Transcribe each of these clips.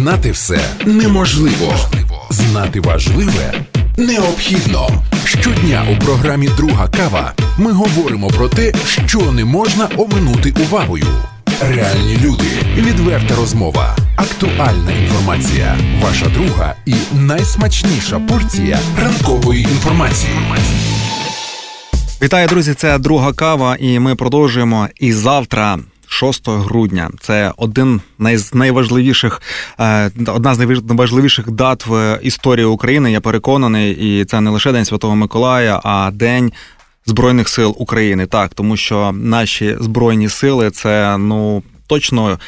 Знати все неможливо. Знати важливе необхідно. Щодня у програмі Друга кава ми говоримо про те, що не можна оминути увагою. Реальні люди, відверта розмова, актуальна інформація, ваша друга і найсмачніша порція ранкової інформації. Вітаю, друзі! Це друга кава, і ми продовжуємо. І завтра, 6 грудня, це один з найважливіших, е, одна з найважливіших дат в історії України. Я переконаний, і це не лише День Святого Миколая, а День. Збройних сил України так, тому що наші збройні сили це ну точно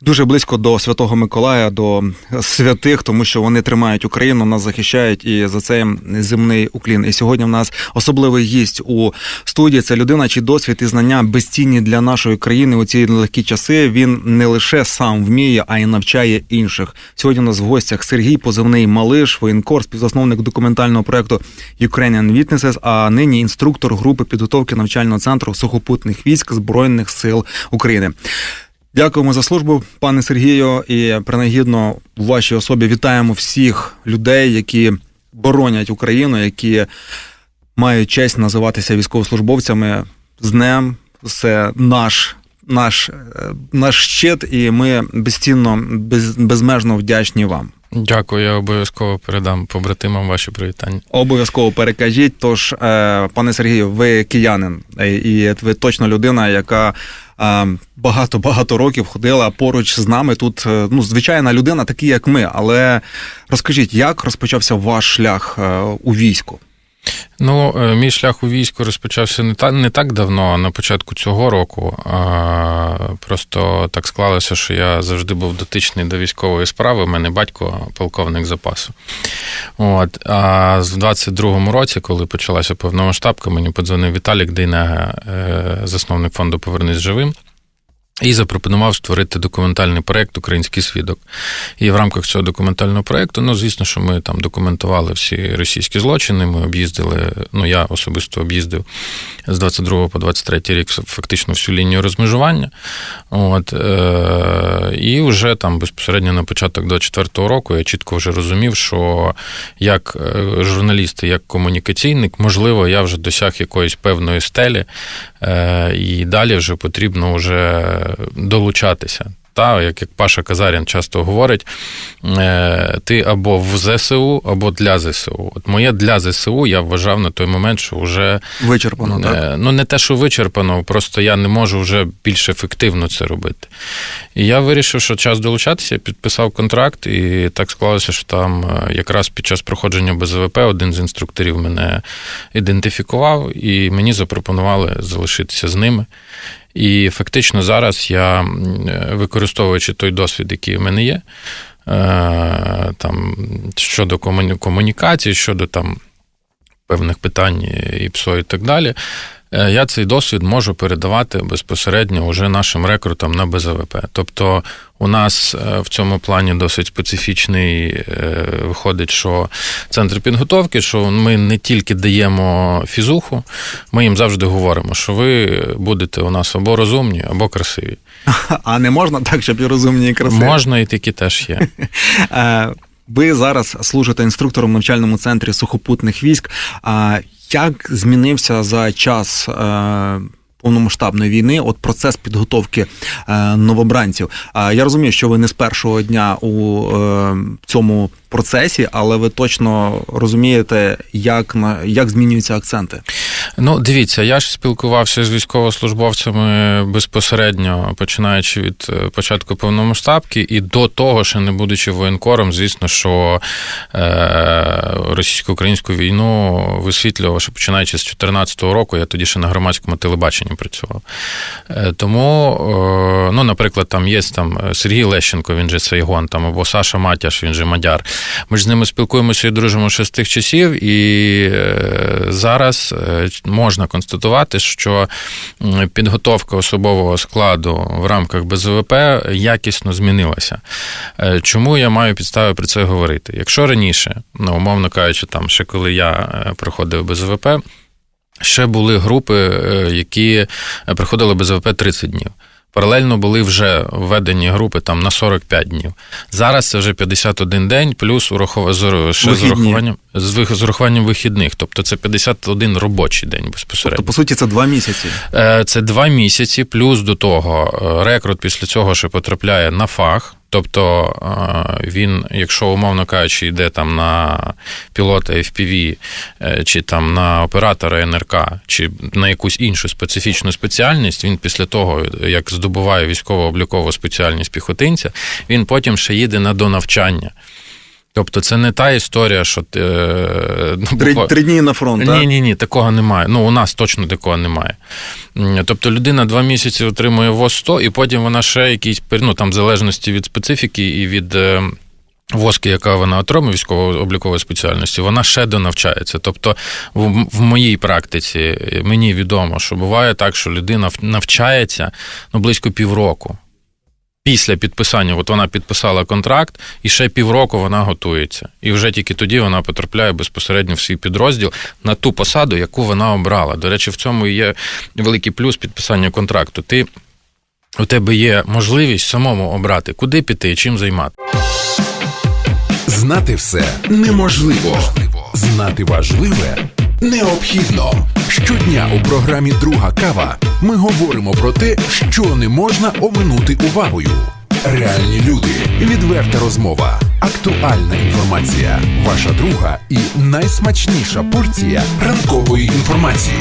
дуже близько до Святого Миколая, до святих, тому що вони тримають Україну, нас захищають і за це земний уклін. І сьогодні в нас особливий гість у студії. Це людина, чий досвід і знання безцінні для нашої країни у ці нелегкі часи. Він не лише сам вміє, а й навчає інших. Сьогодні у нас в гостях Сергій Позивний Малиш, воєнкор, співзасновник документального проекту Ukrainian Witnesses, а нині інструктор групи підготовки навчального центру сухопутних військ збройних сил України. Дякуємо за службу, пане Сергію, і принагідно у вашій особі вітаємо всіх людей, які боронять Україну, які мають честь називатися військовослужбовцями з днем. Це наш. Наш наш щит, і ми безцінно, без, безмежно вдячні вам. Дякую, я обов'язково передам побратимам ваші привітання. Обов'язково перекажіть. Тож, пане Сергію, ви киянин, і ви точно людина, яка багато багато років ходила поруч з нами. Тут ну звичайна людина, такі як ми. Але розкажіть, як розпочався ваш шлях у війську? Ну, мій шлях у війську розпочався не так не так давно, а на початку цього року. А, Просто так склалося, що я завжди був дотичний до військової справи. У мене батько полковник запасу. От. А в 22-му році, коли почалася повномасштабка, мені подзвонив Віталік Дейнега, засновник фонду Повернись живим. І запропонував створити документальний проєкт Український свідок. І в рамках цього документального проєкту, ну, звісно, що ми там документували всі російські злочини. Ми об'їздили, ну я особисто об'їздив з 22 по 23 рік фактично всю лінію розмежування. От, е- І вже там безпосередньо на початок до четвертого року я чітко вже розумів, що як журналіст, як комунікаційник, можливо, я вже досяг якоїсь певної стелі, е- і далі вже потрібно вже долучатися. Та, як як Паша Казарін часто говорить, ти або в ЗСУ, або для ЗСУ. От моє для ЗСУ я вважав на той момент, що вже вичерпано. так? Ну, не те, що вичерпано, просто я не можу вже більш ефективно це робити. І я вирішив, що час долучатися, підписав контракт, і так склалося, що там якраз під час проходження БЗВП один з інструкторів мене ідентифікував, і мені запропонували залишитися з ними. І фактично зараз я, використовуючи той досвід, який в мене є, там щодо комунікації, щодо там певних питань і ПСО і так далі, я цей досвід можу передавати безпосередньо уже нашим рекрутам на БЗВП. Тобто у нас в цьому плані досить специфічний виходить, що центр підготовки, що ми не тільки даємо фізуху, ми їм завжди говоримо, що ви будете у нас або розумні, або красиві. А не можна так, щоб і розумні, і красиві? Можна, і такі теж є. Ви зараз служите інструктором в навчальному центрі сухопутних військ. Як змінився за час повномасштабної війни от процес підготовки новобранців? Я розумію, що ви не з першого дня у цьому процесі, але ви точно розумієте, як як змінюються акценти? Ну, дивіться, я ж спілкувався з військовослужбовцями безпосередньо, починаючи від початку повномасштабки, і до того, ще не будучи воєнкором, звісно, що е- російсько-українську війну висвітлював, що починаючи з 2014 року, я тоді ще на громадському телебаченні працював. Е- тому, е- ну, наприклад, там є там Сергій Лещенко, він же Сайгон, там або Саша Матяш, він же Мадяр. Ми ж з ними спілкуємося і дружимо ще з тих часів, і зараз можна констатувати, що підготовка особового складу в рамках БЗВП якісно змінилася. Чому я маю підстави про це говорити? Якщо раніше, ну умовно кажучи, там ще коли я проходив БЗВП, ще були групи, які проходили БЗВП 30 днів. Паралельно були вже введені групи там на 45 днів. Зараз це вже 51 день, плюс урахова з, ще з урахуванням з, з урахуванням вихідних. Тобто це 51 робочий день безпосередньо. То, по суті, це два місяці. Е, Це два місяці, плюс до того е, рекрут після цього ще потрапляє на фах. Тобто е, він, якщо умовно кажучи, йде там на пілота FPV, е, чи там на оператора НРК, чи на якусь іншу специфічну спеціальність, він після того, як здобуває військово-облікову спеціальність піхотинця, він потім ще їде на донавчання. Тобто це не та історія, що ти. е, ну, Три, буква- три дні на фронт, так? ні, ні, ні, такого немає. Ну, у нас точно такого немає. Тобто людина два місяці отримує ВОЗ 100, і потім вона ще якісь, ну там в залежності від специфіки і від. е, Воски, яка вона отримує військово-облікової спеціальності, вона ще донавчається. Тобто, в, в моїй практиці мені відомо, що буває так, що людина навчається ну, близько півроку. Після підписання, от вона підписала контракт, і ще півроку вона готується. І вже тільки тоді вона потрапляє безпосередньо в свій підрозділ на ту посаду, яку вона обрала. До речі, в цьому є великий плюс підписання контракту. Ти у тебе є можливість самому обрати, куди піти і чим займати. Знати все неможливо. Знати важливе необхідно. Щодня у програмі Друга кава ми говоримо про те, що не можна оминути увагою. Реальні люди, відверта розмова, актуальна інформація, ваша друга і найсмачніша порція ранкової інформації.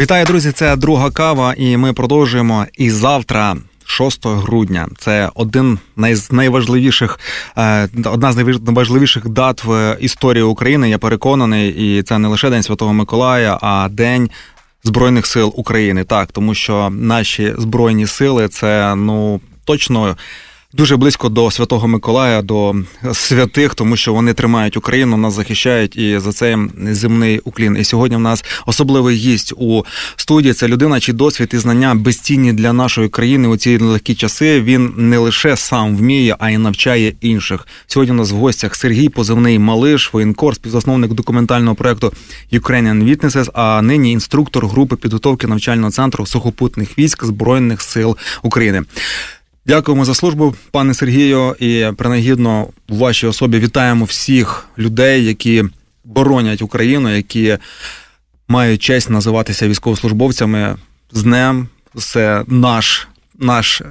Вітаю, друзі! Це друга кава, і ми продовжуємо. І завтра, 6 грудня, це один з найважливіших, е, одна з найважливіших дат в історії України. Я переконаний, і це не лише День Святого Миколая, а День. Збройних сил України, так тому що наші збройні сили це ну точно дуже близько до Святого Миколая, до святих, тому що вони тримають Україну, нас захищають, і за це земний уклін. І сьогодні в нас особливий гість у студії. Це людина, чий досвід і знання безцінні для нашої країни у ці нелегкі часи. Він не лише сам вміє, а й навчає інших. Сьогодні у нас в гостях Сергій Позивний Малиш, воєнкор, співзасновник документального проекту Ukrainian Witnesses, а нині інструктор групи підготовки навчального центру сухопутних військ Збройних сил України. Дякуємо за службу, пане Сергію, і принагідно у вашій особі вітаємо всіх людей, які боронять Україну, які мають честь називатися військовослужбовцями з днем. Це наш. Наш, е,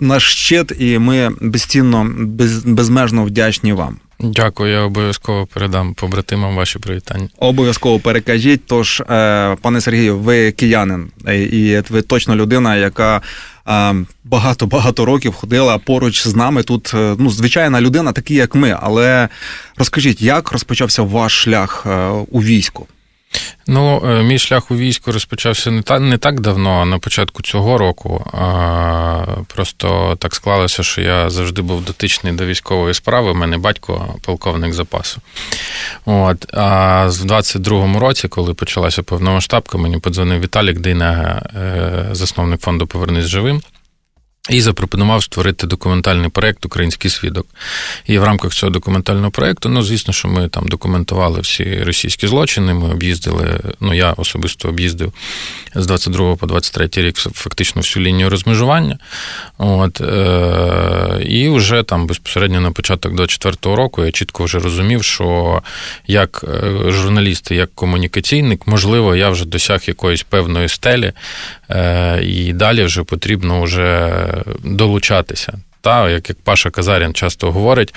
наш щит, і ми безцінно, без, безмежно вдячні вам. Дякую, я обов'язково передам побратимам ваші привітання. Обов'язково перекажіть. Тож, е, пане Сергію, ви киянин, е, і ви точно людина, яка багато багато років ходила поруч з нами. Тут е, ну звичайна людина, такі як ми. Але розкажіть, як розпочався ваш шлях е, у війську? Ну, е, мій шлях у війську розпочався не так, не так давно, а на початку цього року. А, Просто так склалося, що я завжди був дотичний до військової справи. У мене батько полковник запасу. От. А в 22-му році, коли почалася повномасштабка, мені подзвонив Віталік Дейнега, е, засновник фонду Повернись живим. І запропонував створити документальний проєкт Український свідок. І в рамках цього документального проєкту, ну, звісно, що ми там документували всі російські злочини. Ми об'їздили, ну я особисто об'їздив з 22 по 23 рік фактично всю лінію розмежування. От, е- І вже там безпосередньо на початок 24-го року я чітко вже розумів, що як журналіст, як комунікаційник, можливо, я вже досяг якоїсь певної стелі, е- і далі вже потрібно вже долучатися. Та, як як Паша Казарін часто говорить,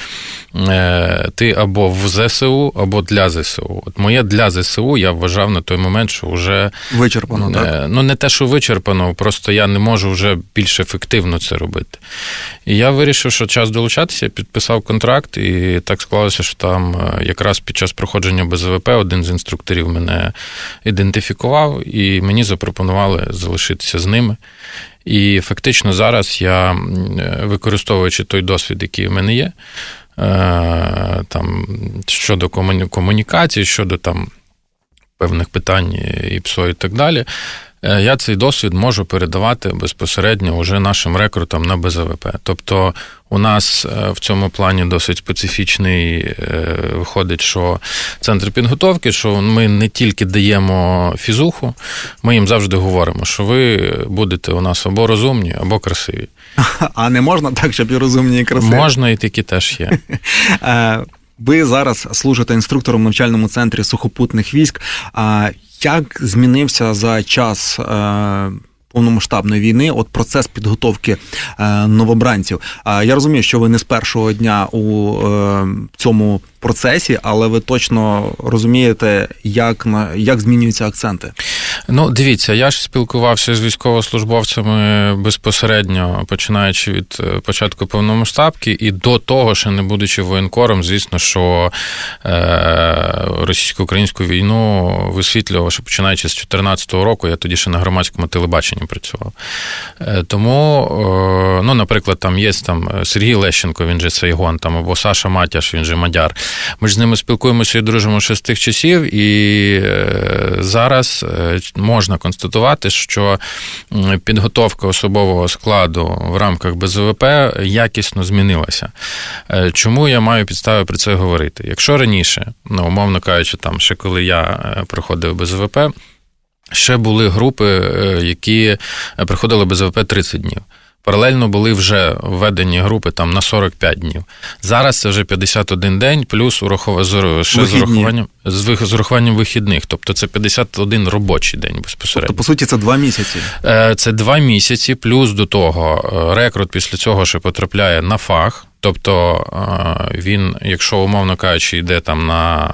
е, ти або в ЗСУ, або для ЗСУ. От моє для ЗСУ я вважав на той момент, що вже вичерпано. так? Е, Ну, не те, що вичерпано, просто я не можу вже більш ефективно це робити. І я вирішив, що час долучатися, підписав контракт, і так склалося, що там е, якраз під час проходження БЗВП один з інструкторів мене ідентифікував, і мені запропонували залишитися з ними. І фактично зараз я, використовуючи той досвід, який в мене є, там щодо комунікації, щодо там певних питань і ПСО і так далі, Е, Я цей досвід можу передавати безпосередньо уже нашим рекрутам на БЗВП. Тобто у нас е, в цьому плані досить специфічний е, виходить, що центр підготовки, що ми не тільки даємо фізуху, ми їм завжди говоримо, що ви будете у нас або розумні, або красиві. А не можна так, щоб і розумні і красиві? Можна і такі теж є. Ви зараз служите інструктором в навчальному центрі сухопутних військ. А як змінився за час е, повномасштабної війни от процес підготовки е, новобранців? А Я розумію, що ви не з першого дня у е, цьому процесі, але ви точно розумієте, як як змінюються акценти. Ну, дивіться, я ж спілкувався з військовослужбовцями безпосередньо, починаючи від е, початку повномасштабки, і до того, ще не будучи воєнкором, звісно, що е, російсько-українську війну висвітлював, що починаючи з 2014 року, я тоді ще на громадському телебаченні працював. Е, тому, е, ну, наприклад, там є там Сергій Лещенко, він же Сайгон, там, або Саша Матяш, він же Мадяр. Ми ж з ними спілкуємося і дружимо ще з тих часів, і е, зараз е, можна констатувати, що підготовка особового складу в рамках БЗВП якісно змінилася. Е, Чому я маю підстави про це говорити? Якщо раніше, ну умовно кажучи, там ще коли я е, проходив БЗВП, ще були групи, е, які приходили БЗВП 30 днів. Паралельно були вже введені групи там на 45 днів. Зараз це вже 51 день, плюс урахов... з ще з урахуванням з з урахуванням вихідних. Тобто це 51 робочий день безпосередньо. Тобто, по суті, це два місяці. Е, Це два місяці, плюс до того е, рекрут після цього ще потрапляє на фах. Тобто е, він, якщо умовно кажучи, йде там на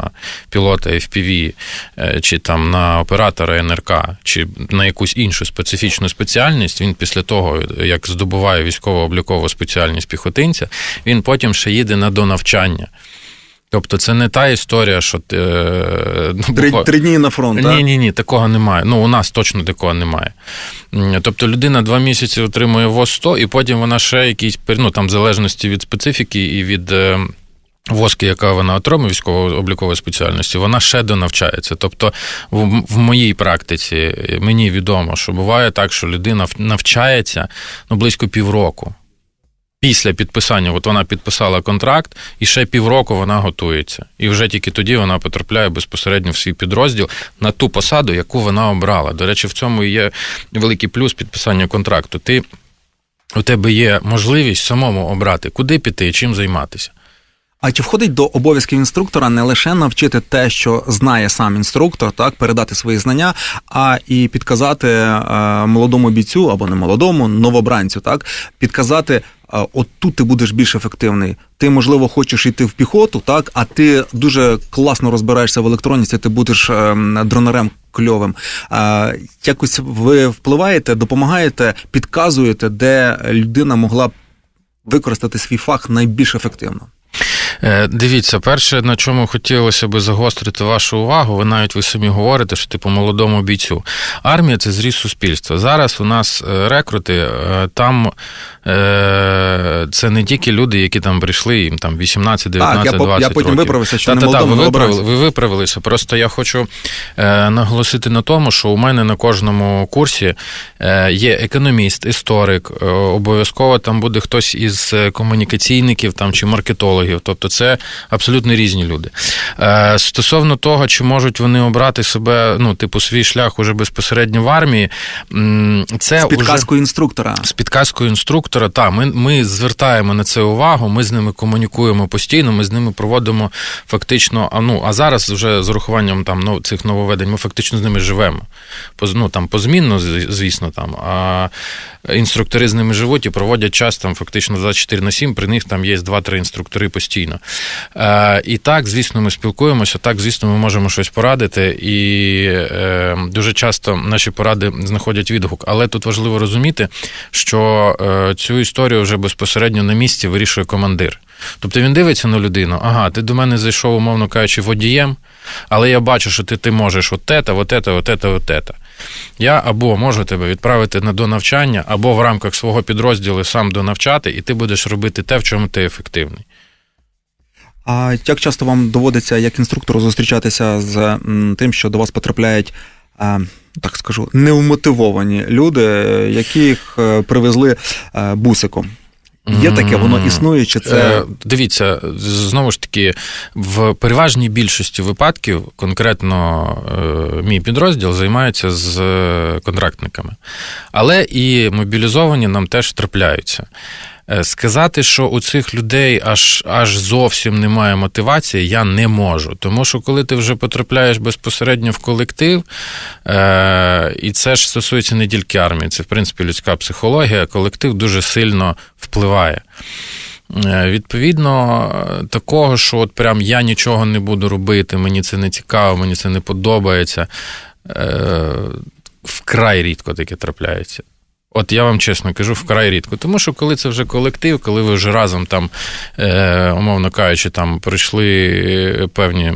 пілота FPV, е, чи там на оператора НРК, чи на якусь іншу специфічну спеціальність, він після того, як здобуває військово-облікову спеціальність піхотинця, він потім ще їде на донавчання. Тобто це не та історія, що ти, е, ну, Три, три дні на фронт. ні, ні, ні, такого немає. Ну, у нас точно такого немає. Тобто людина два місяці отримує ВОЗ 100, і потім вона ще якісь, ну там в залежності від специфіки і від. е, Воски, яка вона отримує військово-облікової спеціальності, вона ще донавчається. Тобто, в, в моїй практиці е, мені відомо, що буває так, що людина навчається ну, близько півроку. Після підписання, от вона підписала контракт, і ще півроку вона готується. І вже тільки тоді вона потрапляє безпосередньо в свій підрозділ на ту посаду, яку вона обрала. До речі, в цьому є великий плюс підписання контракту. Ти у тебе є можливість самому обрати, куди піти і чим займатися. А чи входить до обов'язків інструктора не лише навчити те, що знає сам інструктор, так передати свої знання, а і підказати е, молодому бійцю або не молодому, новобранцю, так підказати. От тут ти будеш більш ефективний. Ти, можливо, хочеш йти в піхоту, так, а ти дуже класно розбираєшся в електроніці, ти будеш дронарем дронерем кльовим. Якось ви впливаєте, допомагаєте, підказуєте, де людина могла б використати свій фах найбільш ефективно. Е, Дивіться, перше, на чому хотілося би загострити вашу увагу, ви навіть ви самі говорите, що типу молодому бійцю. Армія це зріз суспільства. Зараз у нас е, рекрути, е, там це не тільки люди, які там прийшли, їм там 18, 19, Так, я по- 20 я потім років. виправився, що не Та-та-та, молодому, ви виправили, ви виправилися. Просто я хочу наголосити на тому, що у мене на кожному курсі є економіст, історик, обов'язково там буде хтось із комунікаційників там, чи маркетологів. Тобто це абсолютно різні люди. Е, стосовно того, чи можуть вони обрати себе, ну, типу, свій шлях уже безпосередньо в армії, це З уже... інструктора. З підказкою інструктора, так, ми, ми звертаємо на це увагу, ми з ними комунікуємо постійно, ми з ними проводимо фактично, а ну а зараз вже з урахуванням там ну, цих нововведень, ми фактично з ними живемо. Ну, там, позмінно, звісно, там. А інструктори з ними живуть і проводять час там фактично 24 на 7, при них там є 2-3 інструктори постійно. Е, і так, звісно, ми спілкуємося, так, звісно, ми можемо щось порадити, і е, дуже часто наші поради знаходять відгук. Але тут важливо розуміти, що е, цю історію вже безпосередньо на місці вирішує командир. Тобто він дивиться на людину, ага, ти до мене зайшов, умовно кажучи, водієм, але я бачу, що ти, ти можеш от те, от те, от те, от те. Я або можу тебе відправити на донавчання, або в рамках свого підрозділу сам донавчати, і ти будеш робити те, в чому ти ефективний. А як часто вам доводиться як інструктору зустрічатися з тим, що до вас потрапляють е, так скажу, невмотивовані люди, яких е, привезли е, бусиком. Є таке, воно існує, чи це Дивіться, знову ж таки, в переважній більшості випадків конкретно мій підрозділ займається з контрактниками. Але і мобілізовані нам теж трапляються. Е, Сказати, що у цих людей аж, аж зовсім немає мотивації, я не можу. Тому що коли ти вже потрапляєш безпосередньо в колектив, е, і це ж стосується не тільки армії, це в принципі людська психологія, колектив дуже сильно впливає. Е, Відповідно, е, такого, що от прям я нічого не буду робити, мені це не цікаво, мені це не подобається. Вкрай рідко таке трапляється. От я вам чесно кажу, вкрай рідко. Тому що коли це вже колектив, коли ви вже разом там, е, умовно кажучи, там пройшли е, певні.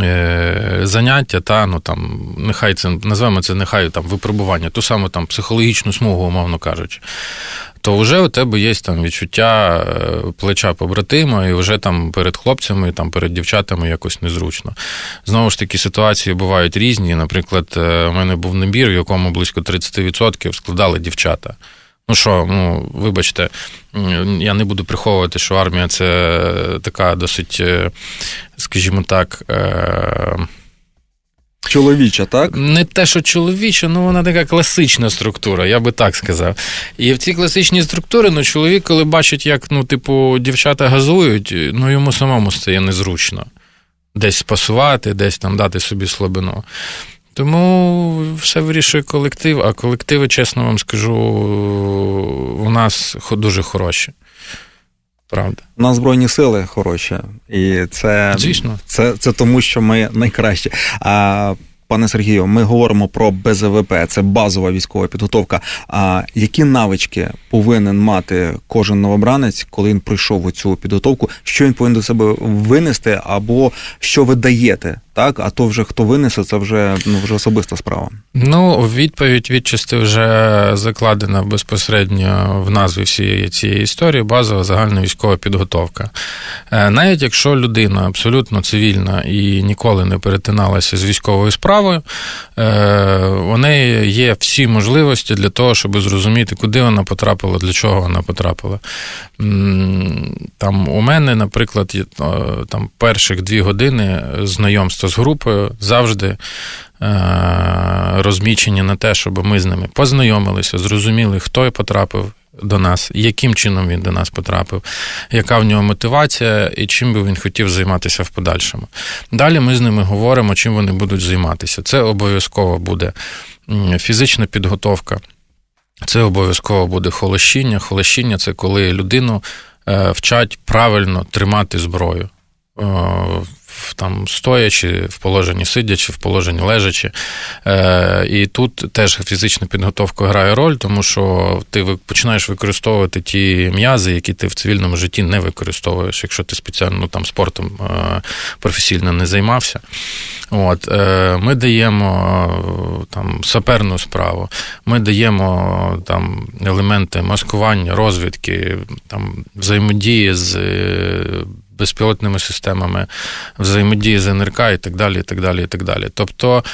е, Заняття, та ну там нехай це називаємо це нехай там випробування, ту саму там психологічну смугу, умовно кажучи, то вже у тебе є там відчуття е, плеча побратима, і вже там перед хлопцями, там перед дівчатами якось незручно. Знову ж таки, ситуації бувають різні. Наприклад, е, у мене був набір, в якому близько 30% складали дівчата. Ну що, ну вибачте, я не буду приховувати, що армія це така досить, е, скажімо так. е, чоловіча, так? не те, що чоловіча, ну вона така класична структура, я би так сказав. І в цій класичній структурі, ну, чоловік, коли бачить, як ну, типу, дівчата газують, ну йому самому стає незручно. Десь спасувати, десь там дати собі слабину. Тому все вирішує колектив, а колективи, чесно вам скажу, у нас дуже хороші. Правда. У нас збройні сили хороші, і це, Звісно. це, це тому, що ми найкращі. А, пане Сергію, ми говоримо про БЗВП, це базова військова підготовка. А які навички повинен мати кожен новобранець, коли він пройшов у цю підготовку? Що він повинен до себе винести, або що ви даєте? Так, а то вже хто винесе, це вже ну вже особиста справа. Ну, відповідь відчасти вже закладена безпосередньо в назві всієї цієї історії базова загальна військова підготовка. Е, Навіть якщо людина абсолютно цивільна і ніколи не перетиналася з військовою справою, е, у неї є всі можливості для того, щоб зрозуміти, куди вона потрапила, для чого вона потрапила. Там у мене, наприклад, е, там перших дві години знайомства з групою завжди е, розмічені на те, щоб ми з ними познайомилися, зрозуміли, хто потрапив до нас, яким чином він до нас потрапив, яка в нього мотивація і чим би він хотів займатися в подальшому. Далі ми з ними говоримо, чим вони будуть займатися. Це обов'язково буде фізична підготовка. Це обов'язково буде холощіння. Холощіння це коли людину е, вчать правильно тримати зброю. Там стоячи, в положенні сидячи, в положенні лежачи. Е, і тут теж фізична підготовка грає роль, тому що ти починаєш використовувати ті м'язи, які ти в цивільному житті не використовуєш, якщо ти спеціально ну, там, спортом е, професійно не займався. От, е, ми даємо е, там саперну справу, ми даємо там елементи маскування, розвідки, там взаємодії з е, безпілотними системами, взаємодії з НРК і так далі. і так далі, і так далі. Тобто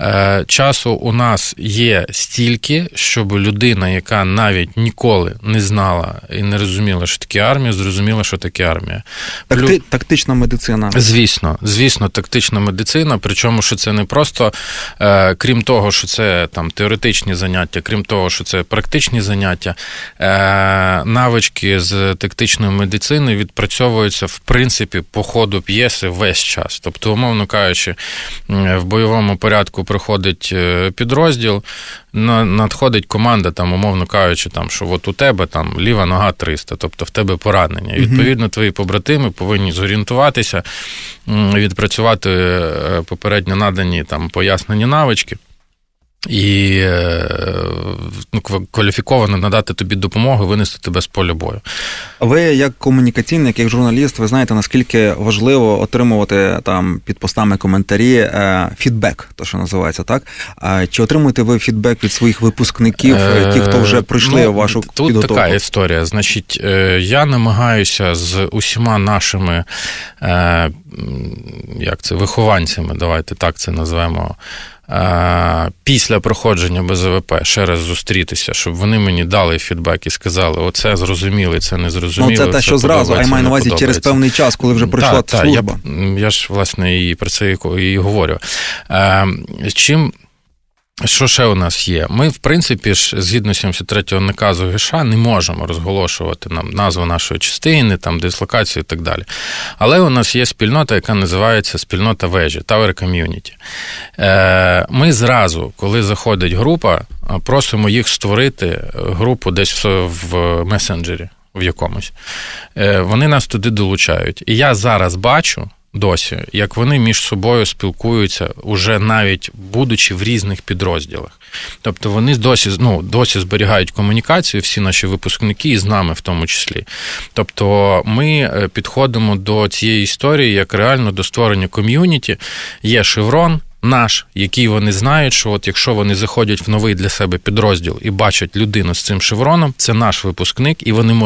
е, часу у нас є стільки, щоб людина, яка навіть ніколи не знала і не розуміла, що таке армія, зрозуміла, що таке армія. Плю- тактична медицина. Звісно, звісно, тактична медицина. Причому, що це не просто, е, крім того, що це там теоретичні заняття, крім того, що це практичні заняття, е, навички з тактичної медицини відпрацьовуються в принципі по ходу п'єси весь час. Тобто, умовно кажучи, в бойовому порядку проходить е, підрозділ, надходить команда, там, умовно кажучи, там, що от у тебе там ліва нога 300, тобто в тебе поранення. І, Відповідно, твої побратими повинні зорієнтуватися, відпрацювати е, попередньо надані там пояснені навички. І е, ну, кваліфіковано надати тобі допомогу, винести тебе з поля бою. Ви як комунікаційник, як журналіст, ви знаєте наскільки важливо отримувати там під постами коментарі е, фідбек, то що називається, так? Чи отримуєте ви фідбек від своїх випускників, е, ті, хто вже прийшли Ну, в вашу Тут підготовку? така історія. Значить, я намагаюся з усіма нашими як це, вихованцями, давайте так це назвемо. е, Після проходження БЗВП ще раз зустрітися, щоб вони мені дали фідбек і сказали: оце зрозуміли, це не зрозуміло. Ну, це те, що зразу, а я маю на увазі через певний час, коли вже пройшла та, та, служба. Я, я ж власне і про це і- і говорю. Е, чим. Що ще у нас є? Ми, в принципі, ж згідно 73-го наказу ГШ, не можемо розголошувати нам назву нашої частини, там дислокацію і так далі. Але у нас є спільнота, яка називається спільнота вежі, Tower Community. Е, Ми зразу, коли заходить група, просимо їх створити е, групу десь в, в месенджері в якомусь. Е, Вони нас туди долучають. І я зараз бачу. Досі, як вони між собою спілкуються, уже навіть будучи в різних підрозділах. Тобто вони досі, ну, досі зберігають комунікацію, всі наші випускники, і з нами в тому числі. Тобто ми е, підходимо до цієї історії як реально до створення ком'юніті. Є шеврон, наш, який вони знають, що от якщо вони заходять в новий для себе підрозділ і бачать людину з цим шевроном, це наш випускник, і вони можуть.